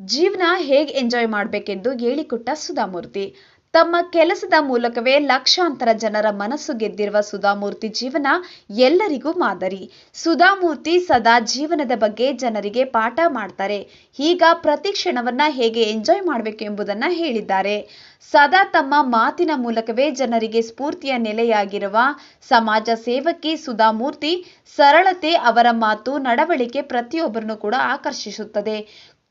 ಜೀವನ ಹೇಗೆ ಎಂಜಾಯ್ ಮಾಡಬೇಕೆಂದು ಹೇಳಿಕೊಟ್ಟ ಸುಧಾಮೂರ್ತಿ ತಮ್ಮ ಕೆಲಸದ ಮೂಲಕವೇ ಲಕ್ಷಾಂತರ ಜನರ ಮನಸ್ಸು ಗೆದ್ದಿರುವ ಸುಧಾಮೂರ್ತಿ ಜೀವನ ಎಲ್ಲರಿಗೂ ಮಾದರಿ. ಸುಧಾಮೂರ್ತಿ ಸದಾ ಜೀವನದ ಬಗ್ಗೆ ಜನರಿಗೆ ಪಾಠ ಮಾಡ್ತಾರೆ. ಈಗ ಪ್ರತಿ ಕ್ಷಣವನ್ನ ಹೇಗೆ ಎಂಜಾಯ್ ಮಾಡಬೇಕು ಎಂಬುದನ್ನ ಹೇಳಿದ್ದಾರೆ. ಸದಾ ತಮ್ಮ ಮಾತಿನ ಮೂಲಕವೇ ಜನರಿಗೆ ಸ್ಫೂರ್ತಿಯ ನೆಲೆಯಾಗಿರುವ ಸಮಾಜ ಸೇವಕಿ ಸುಧಾಮೂರ್ತಿ ಸರಳತೆ ಅವರ ಮಾತು, ನಡವಳಿಕೆ ಪ್ರತಿಯೊಬ್ಬರನ್ನು ಕೂಡ ಆಕರ್ಷಿಸುತ್ತದೆ.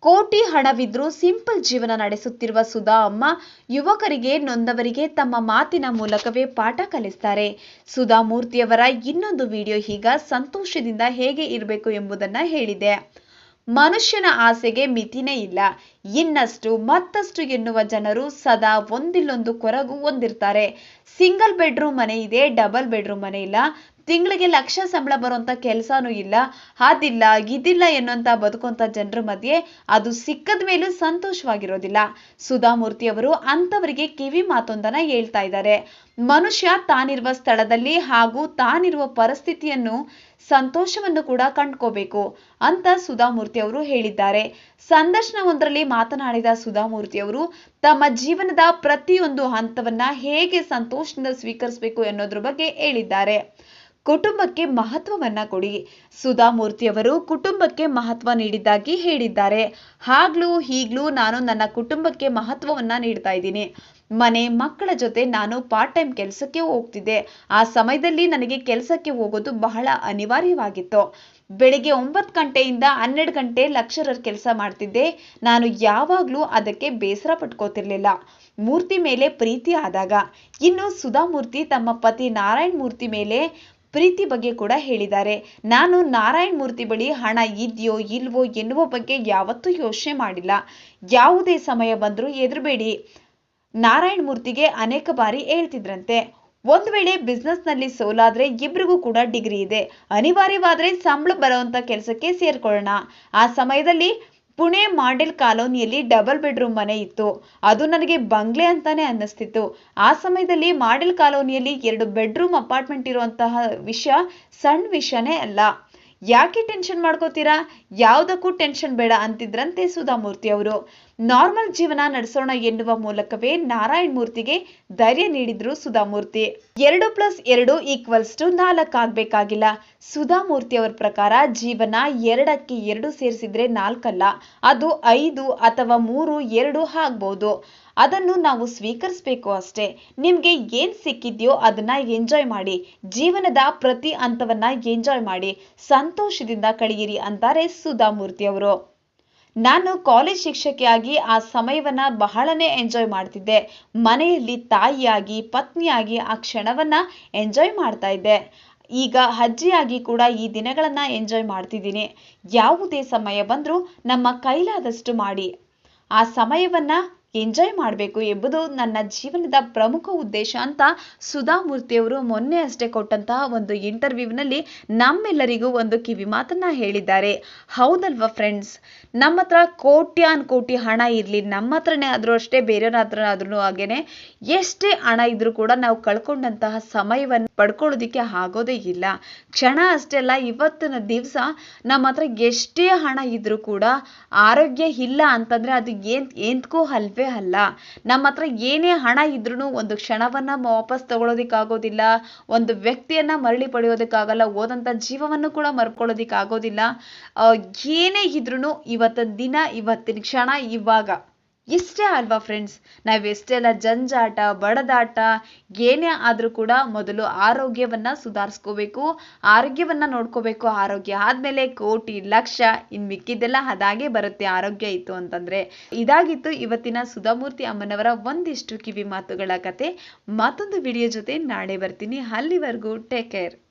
ಕೋಟಿ ಹಣವಿದ್ರೂ ಸಿಂಪಲ್ ಜೀವನ ನಡೆಸುತ್ತಿರುವ ಸುಧಾ ಅಮ್ಮ ಯುವಕರಿಗೆ, ನೊಂದವರಿಗೆ ತಮ್ಮ ಮಾತಿನ ಮೂಲಕವೇ ಪಾಠ ಕಲಿಸ್ತಾರೆ. ಸುಧಾ ಮೂರ್ತಿಯವರ ಇನ್ನೊಂದು ವಿಡಿಯೋ ಈಗ ಸಂತೋಷದಿಂದ ಹೇಗೆ ಇರಬೇಕು ಎಂಬುದನ್ನ ಹೇಳಿದೆ. ಮನುಷ್ಯನ ಆಸೆಗೆ ಮಿತಿನೇ ಇಲ್ಲ. ಇನ್ನಷ್ಟು ಮತ್ತಷ್ಟು ಎನ್ನುವ ಜನರು ಸದಾ ಒಂದಿಲ್ಲೊಂದು ಕೊರಗು ಹೊಂದಿರ್ತಾರೆ. ಸಿಂಗಲ್ ಬೆಡ್ರೂಮ್ ಮನೆ ಇದೆ, ಡಬಲ್ ಬೆಡ್ರೂಮ್ ಮನೆ ಇಲ್ಲ. ತಿಂಗಳಿಗೆ ಲಕ್ಷ ಸಂಬಳ ಬರುವಂತ ಕೆಲಸನೂ ಇಲ್ಲ. ಅದಿಲ್ಲ, ಇದಿಲ್ಲ ಎನ್ನುವಂತ ಬದುಕುವಂತ ಜನರ ಮಧ್ಯೆ ಅದು ಸಿಕ್ಕದ ಮೇಲೂ ಸಂತೋಷವಾಗಿರೋದಿಲ್ಲ. ಸುಧಾಮೂರ್ತಿ ಅವರು ಅಂತವರಿಗೆ ಕಿವಿ ಮಾತೊಂದನ್ನ ಹೇಳ್ತಾ ಇದ್ದಾರೆ. ಮನುಷ್ಯ ತಾನಿರುವ ಸ್ಥಳದಲ್ಲಿ ಹಾಗೂ ತಾನಿರುವ ಪರಿಸ್ಥಿತಿಯನ್ನು ಸಂತೋಷವನ್ನು ಕೂಡ ಕಂಡ್ಕೋಬೇಕು ಅಂತ ಸುಧಾಮೂರ್ತಿ ಅವರು ಹೇಳಿದ್ದಾರೆ. ಸಂದರ್ಶನವೊಂದರಲ್ಲಿ ಮಾತನಾಡಿದ ಸುಧಾಮೂರ್ತಿ ಅವರು, ತಮ್ಮ ಜೀವನದ ಪ್ರತಿಯೊಂದು ಹಂತವನ್ನ ಹೇಗೆ ಸಂತೋಷದಿಂದ ಸ್ವೀಕರಿಸಬೇಕು ಎನ್ನೋದ್ರ ಬಗ್ಗೆ ಹೇಳಿದ್ದಾರೆ. ಕುಟುಂಬಕ್ಕೆ ಮಹತ್ವವನ್ನ ಕೊಡಿ, ಸುಧಾಮೂರ್ತಿ ಅವರು ಕುಟುಂಬಕ್ಕೆ ಮಹತ್ವ ನೀಡಿದ್ದಾಗಿ ಹೇಳಿದ್ದಾರೆ. ಹಾಗ್ಲೂ ಹೀಗ್ಲೂ ನಾನು ನನ್ನ ಕುಟುಂಬಕ್ಕೆ ಮಹತ್ವವನ್ನ ನೀಡ್ತಾ ಇದ್ದೀನಿ. ಮನೆ ಮಕ್ಕಳ ಜೊತೆ ನಾನು ಪಾರ್ಟ್ ಟೈಮ್ ಕೆಲಸಕ್ಕೆ ಹೋಗ್ತಿದ್ದೆ. ಆ ಸಮಯದಲ್ಲಿ ನನಗೆ ಕೆಲಸಕ್ಕೆ ಹೋಗೋದು ಬಹಳ ಅನಿವಾರ್ಯವಾಗಿತ್ತು. ಬೆಳಿಗ್ಗೆ ಒಂಬತ್ತು ಗಂಟೆಯಿಂದ ಹನ್ನೆರಡು ಗಂಟೆ ಲಕ್ಷರರ್ ಕೆಲಸ ಮಾಡ್ತಿದ್ದೆ. ನಾನು ಯಾವಾಗಲೂ ಅದಕ್ಕೆ ಬೇಸರ ಪಟ್ಕೋತಿರ್ಲಿಲ್ಲ. ಮೂರ್ತಿ ಮೇಲೆ ಪ್ರೀತಿ ಆದಾಗ. ಇನ್ನು ಸುಧಾಮೂರ್ತಿ ತಮ್ಮ ಪತಿ ನಾರಾಯಣ್ ಮೂರ್ತಿ ಮೇಲೆ ಪ್ರೀತಿ ಬಗ್ಗೆ ಕೂಡ ಹೇಳಿದ್ದಾರೆ. ನಾನು ನಾರಾಯಣ್ ಮೂರ್ತಿ ಬಳಿ ಹಣ ಇದೆಯೋ ಇಲ್ವೋ ಎನ್ನುವ ಬಗ್ಗೆ ಯಾವತ್ತೂ ಯೋಚನೆ ಮಾಡಿಲ್ಲ. ಯಾವುದೇ ಸಮಯ ಬಂದರೂ ಎದುರಬೇಡಿ. ನಾರಾಯಣ್ ಮೂರ್ತಿಗೆ ಅನೇಕ ಬಾರಿ ಹೇಳ್ತಿದ್ರಂತೆ. ಒಂದು ವೇಳೆ ಬಿಸ್ನೆಸ್ನಲ್ಲಿ ಸೋಲಾದ್ರೆ ಇಬ್ರಿಗೂ ಕೂಡ ಡಿಗ್ರಿ ಇದೆ. ಅನಿವಾರ್ಯವಾದ್ರೆ ಸಂಬಳ ಬರುವಂತ ಕೆಲಸಕ್ಕೆ ಸೇರ್ಕೊಳ್ಳೋಣ. ಆ ಸಮಯದಲ್ಲಿ ಪುಣೆ ಮಾಡೆಲ್ ಕಾಲೋನಿಯಲ್ಲಿ ಡಬಲ್ ಬೆಡ್ರೂಮ್ ಮನೆ ಇತ್ತು. ಅದು ನನಗೆ ಬಂಗ್ಲೆ ಅಂತಾನೆ ಅನ್ನಿಸ್ತಿತ್ತು. ಆ ಸಮಯದಲ್ಲಿ ಮಾಡೆಲ್ ಕಾಲೋನಿಯಲ್ಲಿ ಎರಡು ಬೆಡ್ರೂಮ್ ಅಪಾರ್ಟ್ಮೆಂಟ್ ಇರುವಂತಹ ವಿಷಯ ಸಣ್ಣ ವಿಷಯನೇ ಅಲ್ಲ. ಯಾಕೆ ಟೆನ್ಷನ್ ಮಾಡ್ಕೋತೀರಾ? ಯಾವುದಕ್ಕೂ ಟೆನ್ಷನ್ ಬೇಡ ಅಂತಿದ್ರಂತೆ ಸುಧಾಮೂರ್ತಿ ಅವರು. ನಾರ್ಮಲ್ ಜೀವನ ನಡೆಸೋಣ ಎನ್ನುವ ಮೂಲಕವೇ ನಾರಾಯಣ್ ಮೂರ್ತಿಗೆ ಧೈರ್ಯ ನೀಡಿದ್ರು ಸುಧಾಮೂರ್ತಿ. ಎರಡು ಪ್ಲಸ್ ಎರಡು ಈಕ್ವಲ್ಸ್ ಟು ನಾಲ್ಕು ಆಗ್ಬೇಕಾಗಿಲ್ಲ. ಸುಧಾಮೂರ್ತಿ ಅವರ ಪ್ರಕಾರ ಜೀವನ ಎರಡಕ್ಕೆ ಎರಡು ಸೇರಿಸಿದ್ರೆ ನಾಲ್ಕಲ್ಲ. ಅದು ಐದು ಅಥವಾ ಮೂರು, ಎರಡು ಆಗ್ಬಹುದು ಅದನ್ನು ನಾವು ಸ್ವೀಕರಿಸಬೇಕು ಅಷ್ಟೇ. ನಿಮ್ಗೆ ಏನ್ ಸಿಕ್ಕಿದ್ಯೋ ಅದನ್ನ ಎಂಜಾಯ್ ಮಾಡಿ. ಜೀವನದ ಪ್ರತಿ ಹಂತವನ್ನ ಎಂಜಾಯ್ ಮಾಡಿ. ಸಂತೋಷದಿಂದ ಕಳೆಯಿರಿ ಅಂತಾರೆ ಸುಧಾಮೂರ್ತಿ ಅವರು. ನಾನು ಕಾಲೇಜ್ ಶಿಕ್ಷಕಿಯಾಗಿ ಆ ಸಮಯವನ್ನ ಬಹಳನೇ ಎಂಜಾಯ್ ಮಾಡ್ತಿದ್ದೆ. ಮನೆಯಲ್ಲಿ ತಾಯಿಯಾಗಿ, ಪತ್ನಿಯಾಗಿ ಆ ಕ್ಷಣವನ್ನ ಎಂಜಾಯ್ ಮಾಡ್ತಾ ಇದ್ದೆ. ಈಗ ಅಜ್ಜಿಯಾಗಿ ಕೂಡ ಈ ದಿನಗಳನ್ನ ಎಂಜಾಯ್ ಮಾಡ್ತಿದ್ದೀನಿ. ಯಾವುದೇ ಸಮಯ ಬಂದರೂ ನಮ್ಮ ಕೈಲಾದಷ್ಟು ಮಾಡಿ. ಆ ಸಮಯವನ್ನ ಎಂಜಾಯ್ ಮಾಡಬೇಕು ಎಂಬುದು ನನ್ನ ಜೀವನದ ಪ್ರಮುಖ ಉದ್ದೇಶ ಅಂತ ಸುಧಾಮೂರ್ತಿಯವರು ಮೊನ್ನೆ ಅಷ್ಟೇ ಕೊಟ್ಟಂತಹ ಒಂದು ಇಂಟರ್ವ್ಯೂನಲ್ಲಿ ನಮ್ಮೆಲ್ಲರಿಗೂ ಒಂದು ಕಿವಿ ಮಾತನ್ನ ಹೇಳಿದ್ದಾರೆ. ಹೌದಲ್ವಾ ಫ್ರೆಂಡ್ಸ್ ನಮ್ಮ ಹತ್ರ ಕೋಟ್ಯಾನ್ ಕೋಟಿ ಹಣ ಇರಲಿ ನಮ್ಮ ಹತ್ರನೇ ಆದರೂ ಅಷ್ಟೇ ಬೇರೆಯವ್ರ ಆದ್ರೂ ಹಾಗೇನೆ ಎಷ್ಟೇ ಹಣ ಇದ್ರೂ ಕೂಡ ನಾವು ಕಳ್ಕೊಂಡಂತಹ ಸಮಯವನ್ನು ಪಡ್ಕೊಳ್ಳೋದಿಕ್ಕೆ ಆಗೋದೇ ಇಲ್ಲ. ಕ್ಷಣ ಅಷ್ಟೇ ಅಲ್ಲ, ಇವತ್ತಿನ ದಿವಸ ನಮ್ಮ ಹತ್ರ ಎಷ್ಟೇ ಹಣ ಇದ್ರೂ ಕೂಡ ಆರೋಗ್ಯ ಇಲ್ಲ ಅಂತಂದ್ರೆ ಅದು ಏನ್, ಎಂತಕೋ ಅಲ್ವೇ. ಅಲ್ಲ. ನಮ್ಮ ಹತ್ರ ಏನೇ ಹಣ ಇದ್ರೂ ಒಂದು ಕ್ಷಣವನ್ನ ವಾಪಸ್ ತಗೊಳೋದಿಕ್ಕಾಗೋದಿಲ್ಲ. ಒಂದು ವ್ಯಕ್ತಿಯನ್ನ ಮರಳಿ ಪಡೆಯೋದಕ್ಕಾಗಲ್ಲ. ಹೋದಂಥ ಜೀವವನ್ನು ಕೂಡ ಮರ್ಕೊಳ್ಳೋದಿಕ್ಕಾಗೋದಿಲ್ಲ. ಏನೇ ಇದ್ರೂ ಇವತ್ತಿನ ದಿನ, ಇವತ್ತಿನ ಕ್ಷಣ ಇವಾಗ. ಇಷ್ಟೇ ಅಲ್ವಾ ಫ್ರೆಂಡ್ಸ್ ನಾವು ಎಷ್ಟೆಲ್ಲ ಜಂಜಾಟ, ಬಡದಾಟ, ಏನೇ ಆದರೂ ಕೂಡ ಮೊದಲು ಆರೋಗ್ಯವನ್ನ ಸುಧಾರಿಸ್ಕೋಬೇಕು, ಆರೋಗ್ಯವನ್ನ ನೋಡ್ಕೋಬೇಕು. ಆರೋಗ್ಯ ಆದಮೇಲೆ ಕೋಟಿ, ಲಕ್ಷ, ಇನ್ ಮಿಕ್ಕಿದ್ದೆಲ್ಲ ಅದಾಗೆ ಬರುತ್ತೆ ಆರೋಗ್ಯ ಇತ್ತು ಅಂತಂದ್ರೆ. ಇದಾಗಿತ್ತು ಇವತ್ತಿನ ಸುಧಾಮೂರ್ತಿ ಅಮ್ಮನವರ ಒಂದಿಷ್ಟು ಕಿವಿ ಮಾತುಗಳ ಕತೆ. ಮತ್ತೊಂದು ವಿಡಿಯೋ ಜೊತೆ ನಾಳೆ ಬರ್ತೀನಿ. ಅಲ್ಲಿವರೆಗೂ ಟೇಕ್ ಕೇರ್